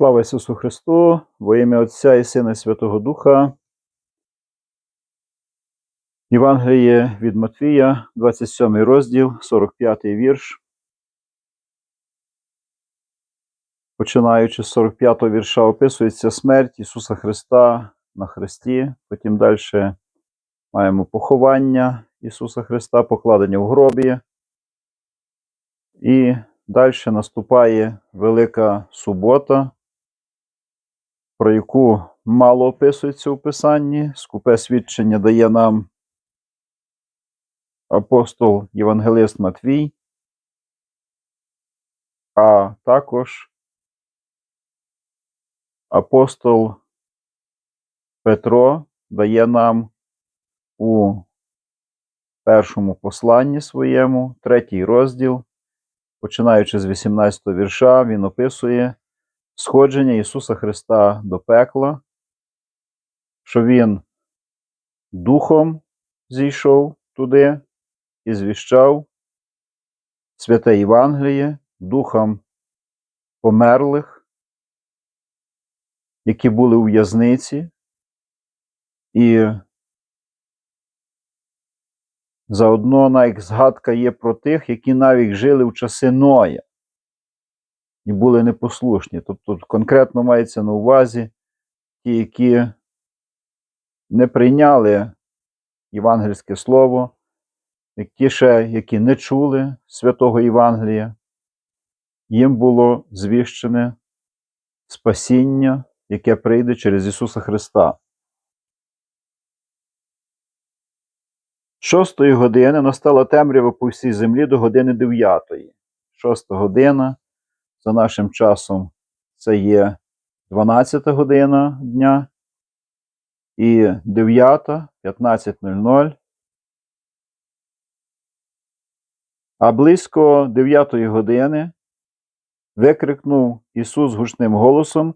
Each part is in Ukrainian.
Слава Ісусу Христу, во ім'я Отця і Сина Святого Духа. Євангеліє від Матвія, 27 розділ, 45 вірш. Починаючи з 45 вірша, описується смерть Ісуса Христа на Христі. Потім далі маємо поховання Ісуса Христа, покладення в гробі. І далі наступає Велика субота, про яку мало описується у Писанні. Скупе свідчення дає нам апостол Євангелист Матвій, а також апостол Петро дає нам у першому посланні своєму, третій розділ, починаючи з 18 вірша, він описує сходження Ісуса Христа до пекла, що Він духом зійшов туди і звіщав святе Євангеліє духом померлих, які були у в'язниці, і заодно навіть згадка є про тих, які навіть жили в часи Ноя і були непослушні. Тобто конкретно мається на увазі ті, які не прийняли євангельське слово, ті ще, які не чули святого Євангелія, їм було звіщене спасіння, яке прийде через Ісуса Христа. Шостої години настала темрява по всій землі до години дев'ятої. Шоста година за нашим часом це є 12 година дня і 9, 15.00. А близько 9 години викрикнув Ісус гучним голосом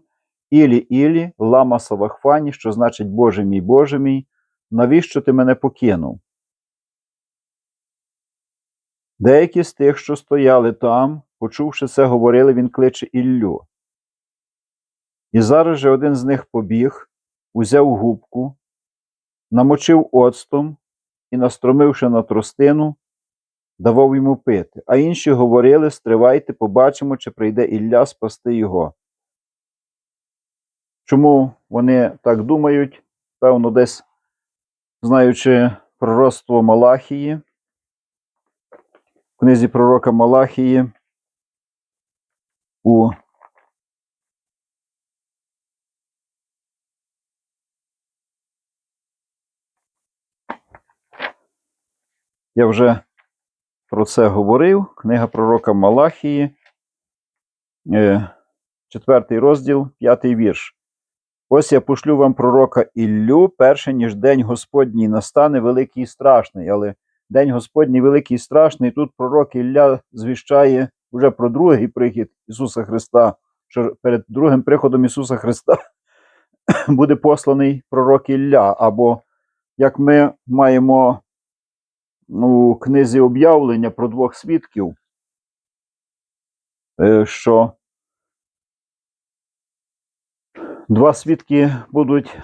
Ілі Ілі, лама Савахфані, що значить Боже мій, Боже мій, навіщо ти мене покинув? Деякі з тих, що стояли там, почувши це, говорили, він кличе Іллю. І зараз же один з них побіг, узяв губку, намочив оцтом і, настромивши на тростину, давав йому пити. А інші говорили: Стривайте, побачимо, чи прийде Ілля спасти його. Чому вони так думають? Певно, десь знаючи пророцтво Малахії, в книзі пророка Малахії у Я вже про це говорив. Книга пророка Малахії, е, четвертий розділ, п'ятий вірш. Ось я пошлю вам пророка Іллю, перше, ніж день Господній настане великий і страшний. Але день Господній великий і страшний. Тут пророк Ілля звіщає вже про другий прихід Ісуса Христа, що перед другим приходом Ісуса Христа буде посланий пророк Ілля. Або як ми маємо у книзі об'явлення про двох свідків, е, що два свідки будуть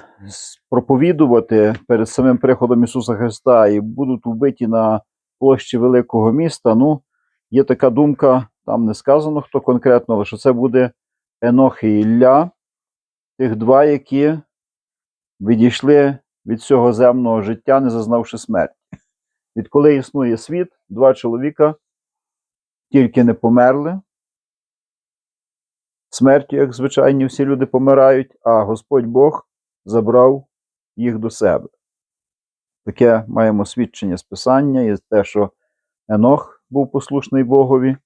проповідувати перед самим приходом Ісуса Христа і будуть вбиті на площі великого міста. Ну, є така думка, там не сказано хто конкретно, але що це буде Енох і Ілля, тих два, які відійшли від цього земного життя, не зазнавши смерті. Відколи існує світ, два чоловіка тільки не померли. Смертю, як звичайні, всі люди помирають, а Господь Бог забрав їх до себе. Таке маємо свідчення з Писання і те, що Енох був послушний Богові,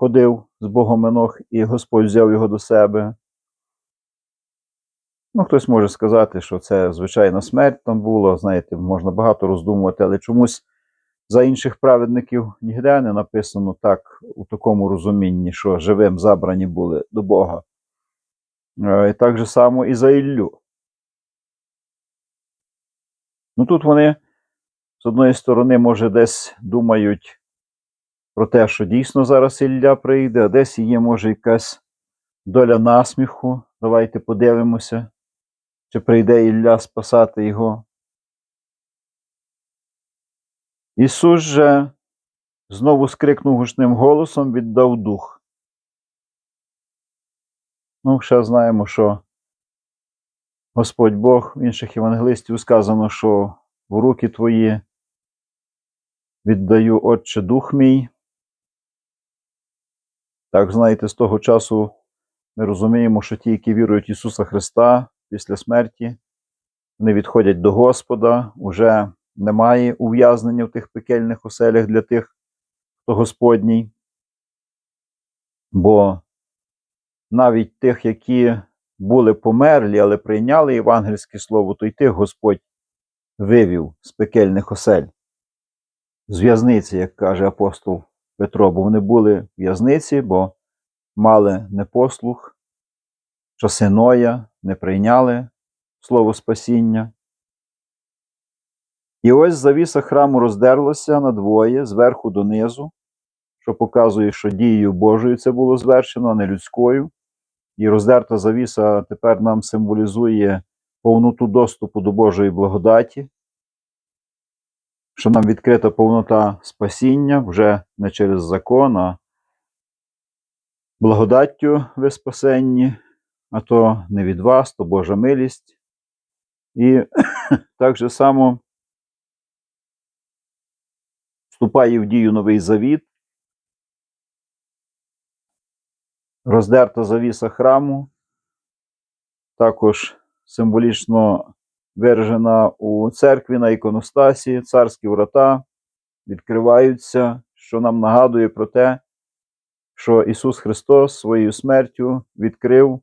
ходив з Богом Енох, і Господь взяв його до себе. Ну, хтось може сказати, що це звичайна смерть там була, знаєте, можна багато роздумувати, але чомусь за інших праведників ніде не написано так у такому розумінні, що живим забрані були до Бога. І так же само і за Іллю. Ну тут вони, з одної сторони, може, десь думають про те, що дійсно зараз Ілля прийде, а десь є, може, якась доля насміху. Давайте подивимося, чи прийде Ілля спасати його. Ісус же знову скрикнув гучним голосом, віддав дух. Ну, ще знаємо, що Господь Бог в інших євангелистів сказано, що в руки твої віддаю Отче Дух мій. Так, знаєте, з того часу ми розуміємо, що ті, які вірують в Ісуса Христа після смерті, вони відходять до Господа, уже немає ув'язнення в тих пекельних оселях для тих, хто Господній. Бо навіть тих, які були померлі, але прийняли євангельське слово, то й тих Господь вивів з пекельних осель. З в'язниці, як каже апостол Петро, бо вони були в в'язниці, бо мали непослух, часи Ноя, не прийняли слово спасіння. І ось завіса храму роздерлася надвоє зверху донизу, що показує, що дією Божою це було звершено, а не людською. І роздерта завіса тепер нам символізує повноту доступу до Божої благодаті, що нам відкрита повнота спасіння вже не через закон, а благодаттю ви спасенні, а то не від вас, то Божа милість. І так же само вступає в дію новий завіт, роздерта завіса храму, також символічно виражена у церкві на іконостасі, царські врата відкриваються, що нам нагадує про те, що Ісус Христос своєю смертю відкрив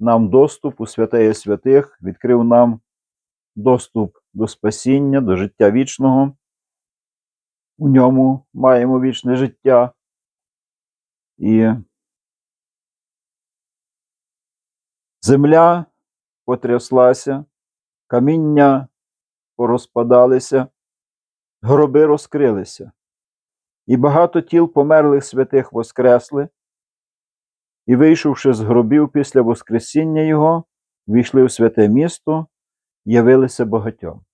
нам доступ у святеє святих, відкрив нам доступ до спасіння, до життя вічного. У ньому маємо вічне життя. І земля потряслася, каміння порозпадалися, гроби розкрилися, і багато тіл померлих святих воскресли, і, вийшовши з гробів після Воскресіння Його, війшли в святе місто, явилися багатьом.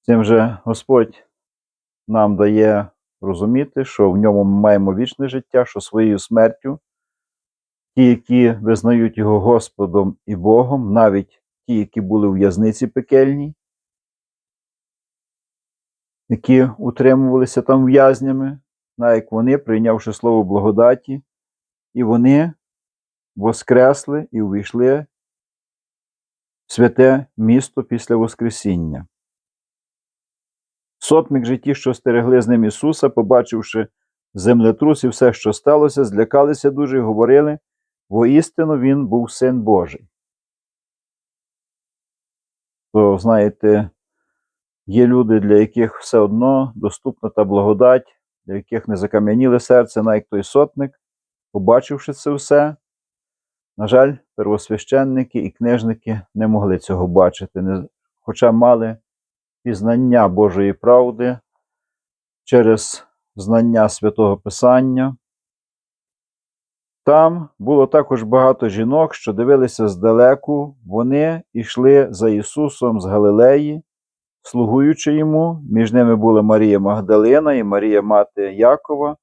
Цим же Господь нам дає розуміти, що в ньому ми маємо вічне життя, що своєю смертю ті, які визнають його Господом і Богом, навіть ті, які були у в'язниці пекельній, які утримувалися там в'язнями, навіть вони, прийнявши слово благодаті, і вони воскресли і увійшли в святе місто після Воскресіння. Сотник же ті, що стерегли з ним Ісуса, побачивши землетрус і все, що сталося, злякалися дуже і говорили, воістину він був син Божий. То, знаєте, є люди, для яких все одно доступна та благодать, для яких не закам'яніле серце, навіть той сотник, побачивши це все, на жаль, первосвященники і книжники не могли цього бачити, хоча мали пізнання Божої правди через знання святого Писання. Там було також багато жінок, що дивилися здалеку, вони йшли за Ісусом з Галилеї, слугуючи йому. Між ними були Марія Магдалина і Марія мати Якова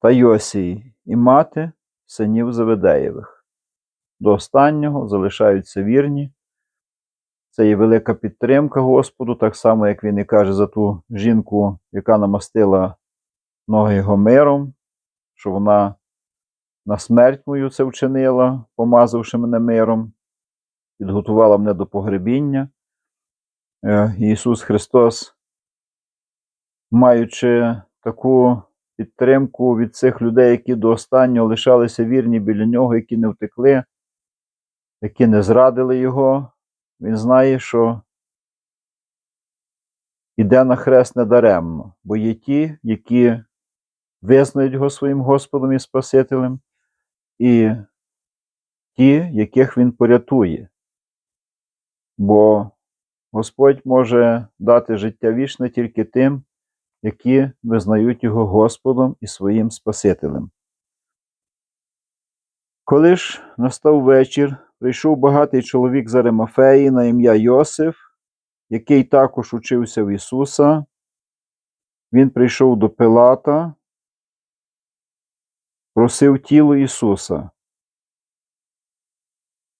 та Йосії, і мати синів Заведеєвих. До останнього залишаються вірні. Це є велика підтримка Господу, так само, як він і каже за ту жінку, яка намастила ноги його миром, що вона на смерть мою це вчинила, помазавши мене миром, підготувала мене до погребіння. Е, Ісус Христос, маючи таку підтримку від цих людей, які до останнього лишалися вірні біля нього, які не втекли, які не зрадили Його, Він знає, що іде на хрест недаремно, бо є ті, які визнають його своїм Господом і Спасителем, і ті, яких він порятує. Бо Господь може дати життя вічне тільки тим, які визнають його Господом і своїм Спасителем. Коли ж настав вечір, прийшов багатий чоловік з Аримафеї на ім'я Йосиф, який також учився в Ісуса. Він прийшов до Пилата, просив тіло Ісуса.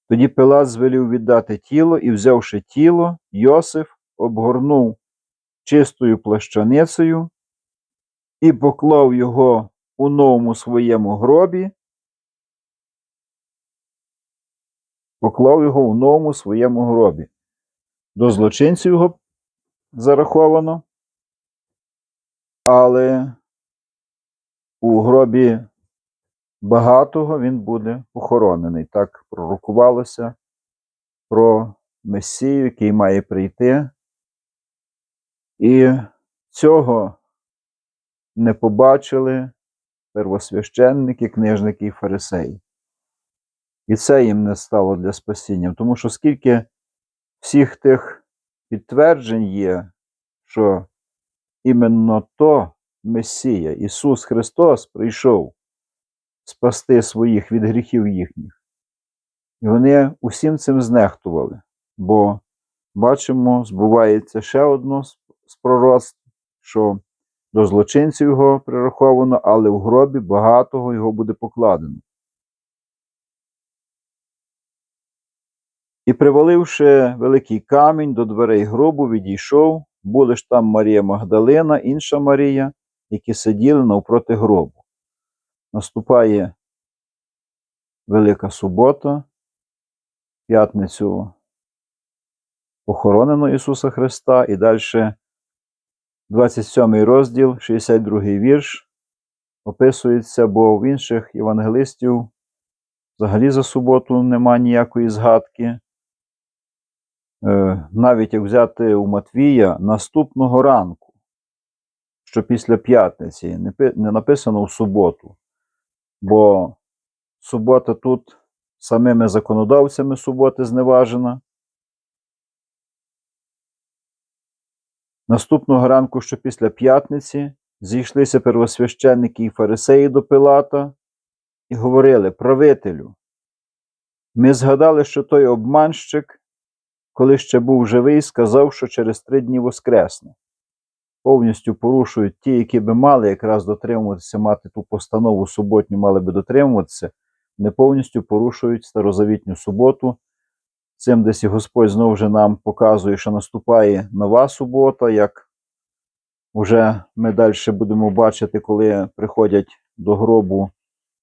Тоді Пилат звелів віддати тіло і, взявши тіло, Йосиф обгорнув чистою плащаницею і поклав його у новому своєму гробі, поклав його у новому своєму гробі. До злочинців його зараховано, але у гробі багатого він буде похоронений. Так пророкувалося про Месію, який має прийти. І цього не побачили первосвященники, книжники і фарисеї. І це їм не стало для спасіння, тому що скільки всіх тих підтверджень є, що іменно то Месія, Ісус Христос прийшов спасти своїх від гріхів їхніх. І вони усім цим знехтували, бо бачимо, збувається ще одно з пророцтв, що до злочинців його прираховано, але в гробі багатого його буде покладено. І, приваливши великий камінь до дверей гробу, відійшов, були ж там Марія Магдалина, інша Марія, які сиділи навпроти гробу. Наступає Велика субота, п'ятницю похоронено Ісуса Христа, і далі 27 розділ, 62 вірш, описується, бо в інших євангелистів взагалі за суботу нема ніякої згадки. Е, Навіть як взяти у Матвія наступного ранку, що після п'ятниці, не написано в суботу, бо субота тут самими законодавцями суботи зневажена. Наступного ранку, що після п'ятниці, зійшлися первосвященники і фарисеї до Пилата і говорили: Правителю, ми згадали, що той обманщик, коли ще був живий, сказав, що через три дні воскресне. Повністю порушують ті, які би мали якраз дотримуватися, мати ту постанову суботню, мали би дотримуватися, не повністю порушують старозавітню суботу. Цим десь і Господь знову вже нам показує, що наступає нова субота, як вже ми далі будемо бачити, коли приходять до гробу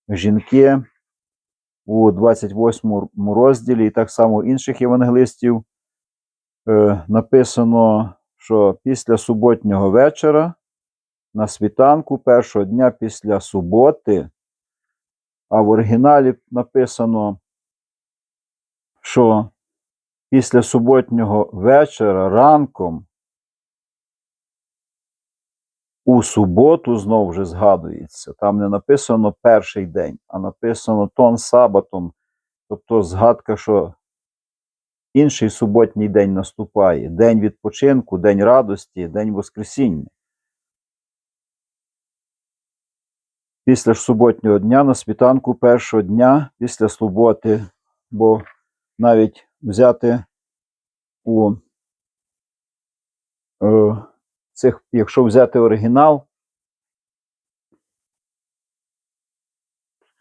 жінки у 28 розділі, і так само інших євангелистів е, написано, що після суботнього вечора на світанку першого дня після суботи, а в оригіналі написано, що після суботнього вечора ранком у суботу знову вже згадується. Там не написано перший день, а написано тон сабатом, тобто згадка, що інший суботній день наступає, день відпочинку, день радості, день Воскресіння. Після ж суботнього дня на світанку першого дня після суботи, бо навіть взяти у е, цих, якщо взяти оригінал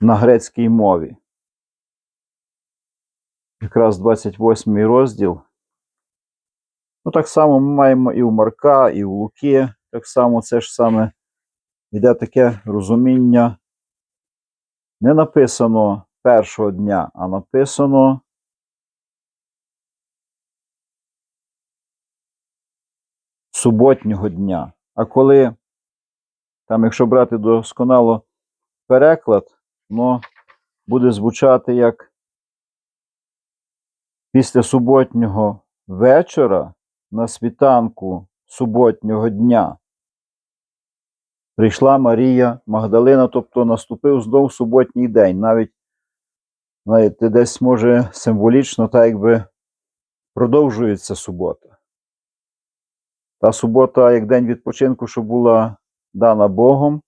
на грецькій мові, якраз 28 розділ. Ну, так само ми маємо і у Марка, і у Луки. Так само це ж саме йде таке розуміння. Не написано першого дня, а написано суботнього дня. А коли, там, якщо брати досконало переклад, воно буде звучати як після суботнього вечора на світанку суботнього дня. Прийшла Марія Магдалина, тобто наступив знов суботній день. Навіть, знаєте, десь може символічно, так якби продовжується субота. Та субота, як день відпочинку, що була дана Богом,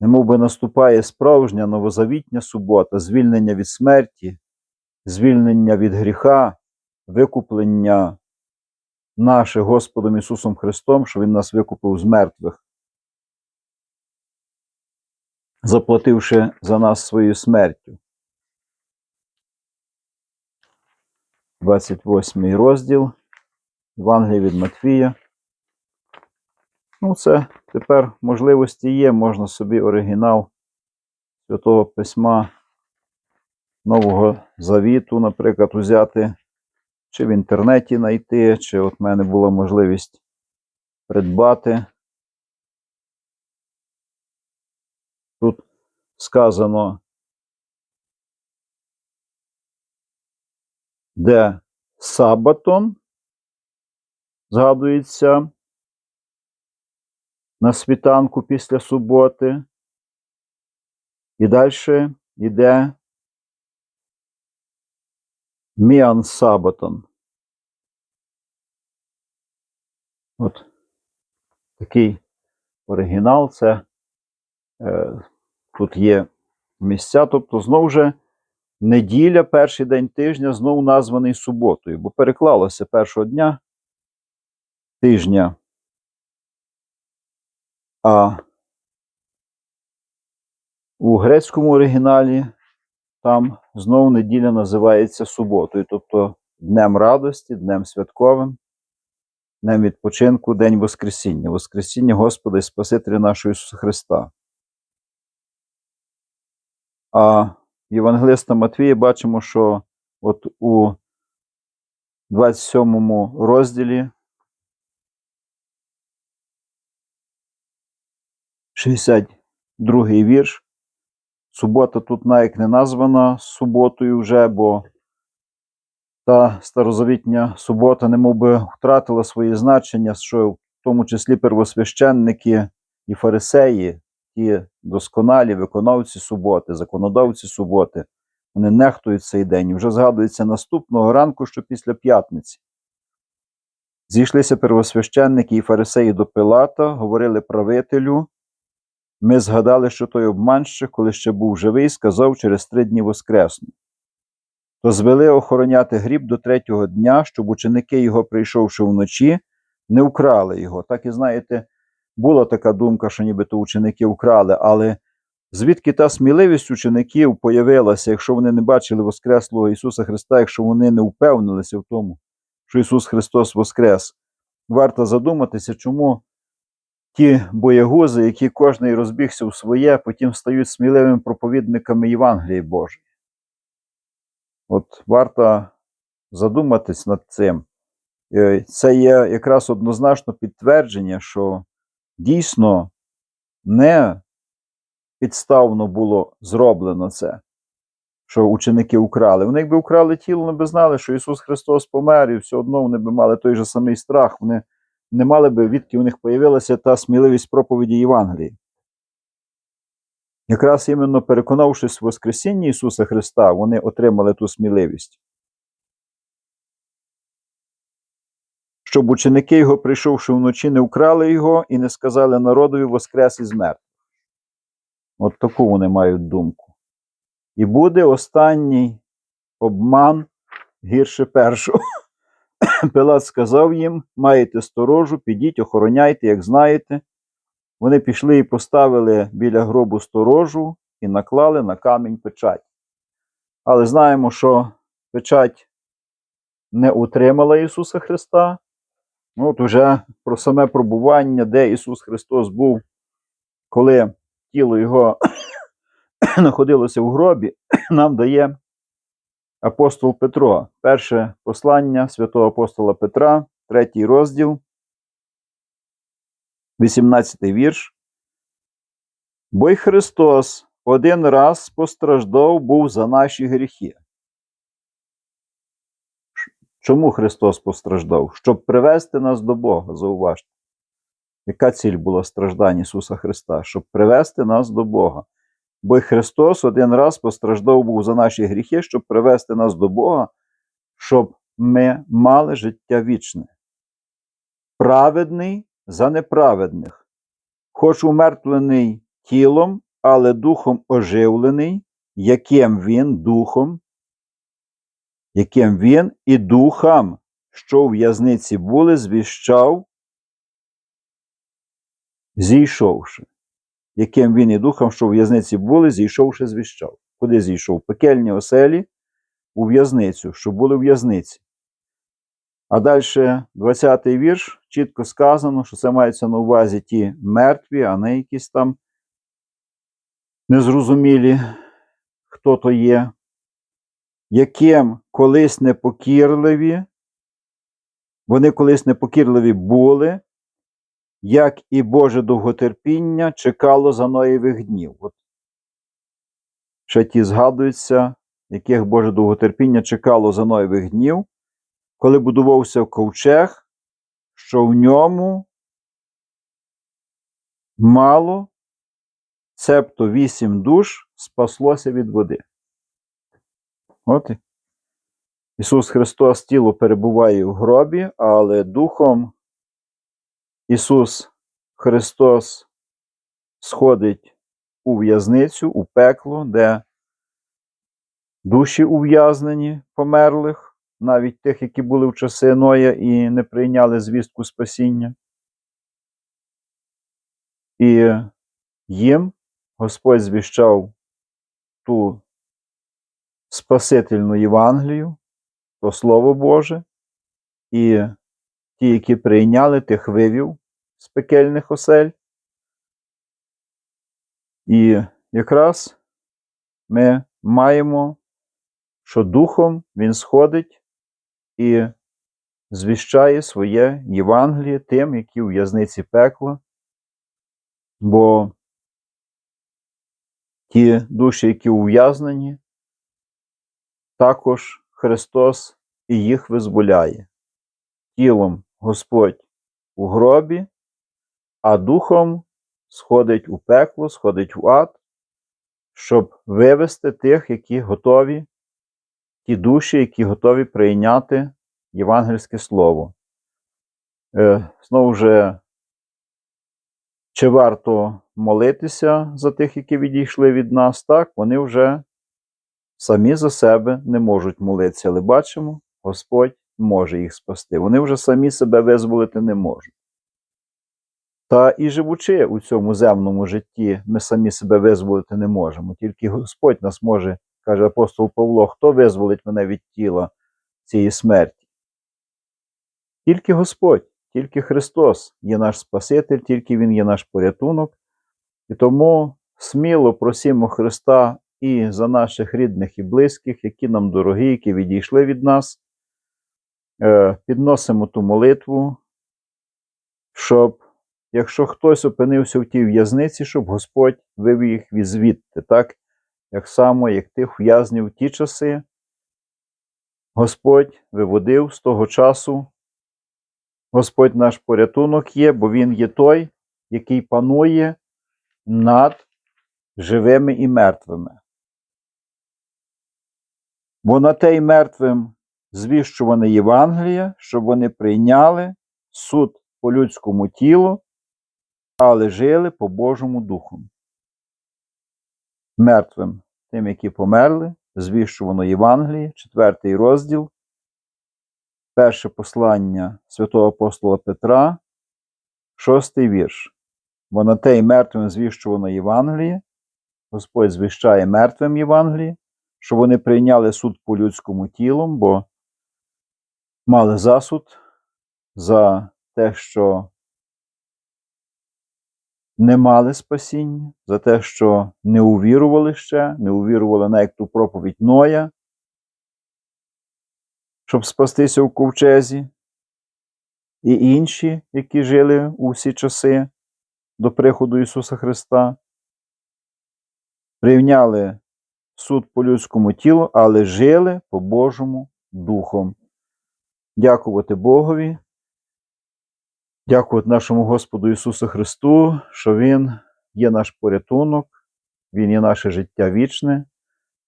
немов би наступає справжня новозавітня субота, звільнення від смерті, звільнення від гріха, викуплення наше Господом Ісусом Христом, що Він нас викупив з мертвих, заплативши за нас своєю смертю. 28 розділ Євангелія від Матфія. Ну, це тепер можливості є, можна собі оригінал Святого Письма Нового Завіту, наприклад, взяти, чи в інтернеті знайти, чи от в мене була можливість придбати. Тут сказано, де Сабатон згадується на світанку після суботи. І далі йде Міан Сабатон. От такий оригінал. Це е, тут є місця. Тобто, знову же неділя, перший день тижня, знову названий суботою, бо переклалося першого дня тижня. А у грецькому оригіналі там знову неділя називається суботою, тобто Днем радості, Днем святковим, Днем відпочинку, День Воскресіння, Воскресіння Господа і Спасителя нашого Ісуса Христа. А Євангелиста Матвія бачимо, що от у 27 розділі 62 вірш. Субота тут навіть не названа суботою вже, бо та старозавітня субота немов би втратила своє значення, що в тому числі первосвященники і фарисеї, ті досконалі виконавці суботи, законодавці суботи, вони нехтують цей день. Вже згадується наступного ранку, що після п'ятниці. Зійшлися первосвященники і фарисеї до Пилата, говорили правителю. Ми згадали, що той обманщик, коли ще був живий, сказав через три дні воскресну. То звели охороняти гріб до третього дня, щоб ученики його, прийшовши вночі, не вкрали його. Так і знаєте, була така думка, що нібито ученики вкрали, але звідки та сміливість учеників появилася, якщо вони не бачили Воскреслого Ісуса Христа, якщо вони не впевнилися в тому, що Ісус Христос Воскрес, варто задуматися, чому ті боягузи, які кожний розбігся в своє, потім стають сміливими проповідниками Євангелії Божої. От варто задуматись над цим. Е, Це є якраз однозначно підтвердження, що дійсно не підставно було зроблено це, що ученики украли. Вони якби украли тіло, вони би знали, що Ісус Христос помер, і все одно вони би мали той же самий страх. Вони не мали би, відки у них появилася та сміливість проповіді Євангелії. Якраз іменно переконавшись в Воскресінні Ісуса Христа, вони отримали ту сміливість. Щоб ученики його, прийшовши вночі, не вкрали його і не сказали народові Воскрес із мертвих. От таку вони мають думку. І буде останній обман гірше першого. Пилат сказав їм: маєте сторожу, підіть, охороняйте, як знаєте. Вони пішли і поставили біля гробу сторожу і наклали на камінь печать. Але знаємо, що печать не утримала Ісуса Христа. Ну, От уже про саме пробування, де Ісус Христос був, коли тіло Його знаходилося в гробі, нам дає апостол Петро. Перше послання святого апостола Петра, третій розділ, 18 вірш. Бо й Христос один раз постраждав був за наші гріхи. Чому Христос постраждав? Щоб привести нас до Бога, зауважте. Яка ціль була страждань Ісуса Христа? Щоб привести нас до Бога. Бо Христос один раз постраждав був за наші гріхи, щоб привести нас до Бога, щоб ми мали життя вічне. Праведний за неправедних, хоч умертвлений тілом, але духом оживлений, яким він духом, яким він і духам, що у в'язниці були, звіщав, зійшовши. Яким він і духом, що у в'язниці були, зійшовши, звіщав. Куди зійшов? В Пекельні оселі у в'язницю, що були в в'язниці. А далі 20-й вірш чітко сказано, що це мається на увазі ті мертві, а не якісь там незрозумілі, хто то є, яким колись непокірливі, вони колись непокірливі були, як і Боже довготерпіння чекало за Ноєвих днів. От ще ті згадуються, яких Боже довготерпіння чекало за Ноєвих днів, коли будувався ковчег, що в ньому мало, цебто вісім душ спаслося від води. От Ісус Христос тіло перебуває в гробі, але Духом Ісус Христос сходить у в'язницю, у пекло, де душі ув'язнені померлих, навіть тих, які були в часи Ноя і не прийняли звістку спасіння. І їм Господь звіщав ту Спасительну Євангелію, то Слово Боже, і ті, які прийняли тих вивів з пекельних осель. І якраз ми маємо, що Духом Він сходить і звіщає своє Євангеліє тим, які у в'язниці пекла, бо ті душі, які ув'язнені, також Христос і їх визволяє. Тілом Господь у гробі, а духом сходить у пекло, сходить в ад, щоб вивести тих, які готові, ті душі, які готові прийняти євангельське слово. Е, Знову ж, чи варто молитися за тих, які відійшли від нас, так, вони вже самі за себе не можуть молитися, але бачимо, Господь може їх спасти. Вони вже самі себе визволити не можуть. Та і живучи у цьому земному житті, ми самі себе визволити не можемо. Тільки Господь нас може, каже апостол Павло, хто визволить мене від тіла цієї смерті? Тільки Господь, тільки Христос є наш Спаситель, тільки Він є наш порятунок. І тому сміло просимо Христа і за наших рідних і близьких, які нам дорогі, які відійшли від нас. Е, Підносимо ту молитву, щоб, якщо хтось опинився в тій в'язниці, щоб Господь вивів їх від звідти, так? Як само, як тих в'язнів в ті часи, Господь виводив з того часу. Господь наш порятунок є, бо Він є той, який панує над живими і мертвими. Бо на те й мертвим звіщуване Євангеліє, щоб вони прийняли суд по людському тілу, але жили по Божому Духу. Мертвим, тим, які померли, звіщувано Євангеліє, четвертий розділ, перше послання святого апостола Петра, шостий вірш. Бо на те й мертвим звіщувано Євангеліє, Господь звіщає мертвим Євангеліє, щоб вони прийняли суд по людському тілом, бо мали засуд за те, що не мали спасіння, за те, що не увірували ще, не увірували на як ту проповідь Ноя, щоб спастися в ковчезі, і інші, які жили у всі часи до приходу Ісуса Христа, прийняли суд по людському тілу, але жили по Божому Духом. Дякувати Богові, дякувати нашому Господу Ісусу Христу, що Він є наш порятунок, Він є наше життя вічне,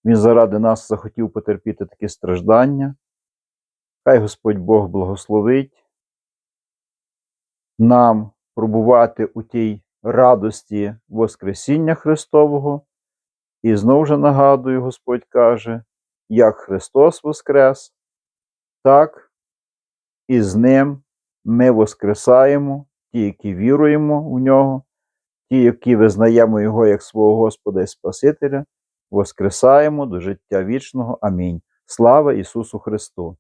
Він заради нас захотів потерпіти такі страждання. Хай Господь Бог благословить нам пробувати у тій радості Воскресіння Христового. І знову ж нагадую, Господь каже, як Христос Воскрес, так і з Ним ми воскресаємо, ті, які віруємо в Нього, ті, які визнаємо Його як свого Господа і Спасителя, воскресаємо до життя вічного. Амінь. Слава Ісусу Христу!